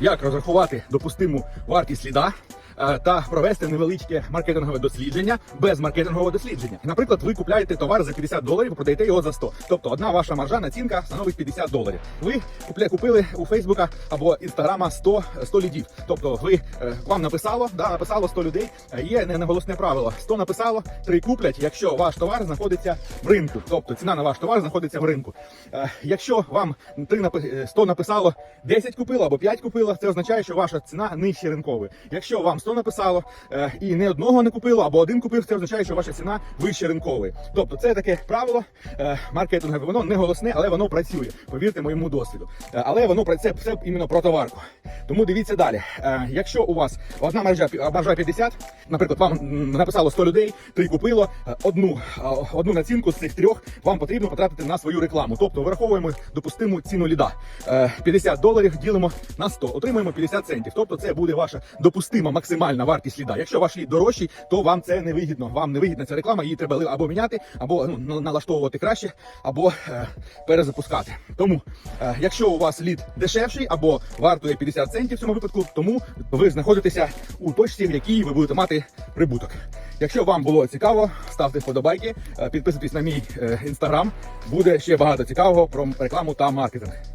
як розрахувати допустиму вартість сліда. Е, Та провести невеличке маркетингове дослідження без маркетингового дослідження. Наприклад, ви купляєте товар за 50 доларів, продаєте його за 100. Тобто одна ваша маржа націнка становить 50 доларів. Ви купили у Фейсбука або Інстаграма 100, 100 лідів. Тобто ви е, вам написало, да, написало 100 людей. Е, Є не- неголосне правило. 100 написало, 3 куплять, якщо ваш товар знаходиться в ринку. Тобто ціна на ваш товар знаходиться в ринку. Якщо вам 3 напи- е, 100 написало, 10 купило або 5 купило, це означає, що ваша ціна нижче ринкової. Якщо вам 100 написало е, і не одного не купило, або один купив, це означає, що ваша ціна вище ринкової. Тобто це таке правило е, маркетингове. Воно не голосне, але воно працює. Повірте моєму досвіду. Е, Але воно працює все іменно про товарку. Тому дивіться далі. Е, Якщо у вас одна маржа пі- маржа 50, наприклад, вам написало 100 людей, три купило е, одну е, одну націнку з цих трьох вам потрібно потратити на свою рекламу. Тобто вираховуємо допустиму ціну ліда. Е, 50 доларів ділимо на 100, отримуємо 50 центів. Тобто це буде ваша допустима максимальна вартість ліда. Якщо ваш лід дорожчий, то вам це не вигідно. Вам не вигідна ця реклама, її треба або міняти, або ну, налаштовувати краще, або е, перезапускати. Тому, е, якщо у вас лід дешевший або вартує 50 центів в цьому випадку, тому ви знаходитеся у точці, в якій ви будете мати прибуток. Якщо вам було цікаво, ставте вподобайки, е, підписуйтесь на мій інстаграм. Буде ще багато цікавого про рекламу та маркетинг.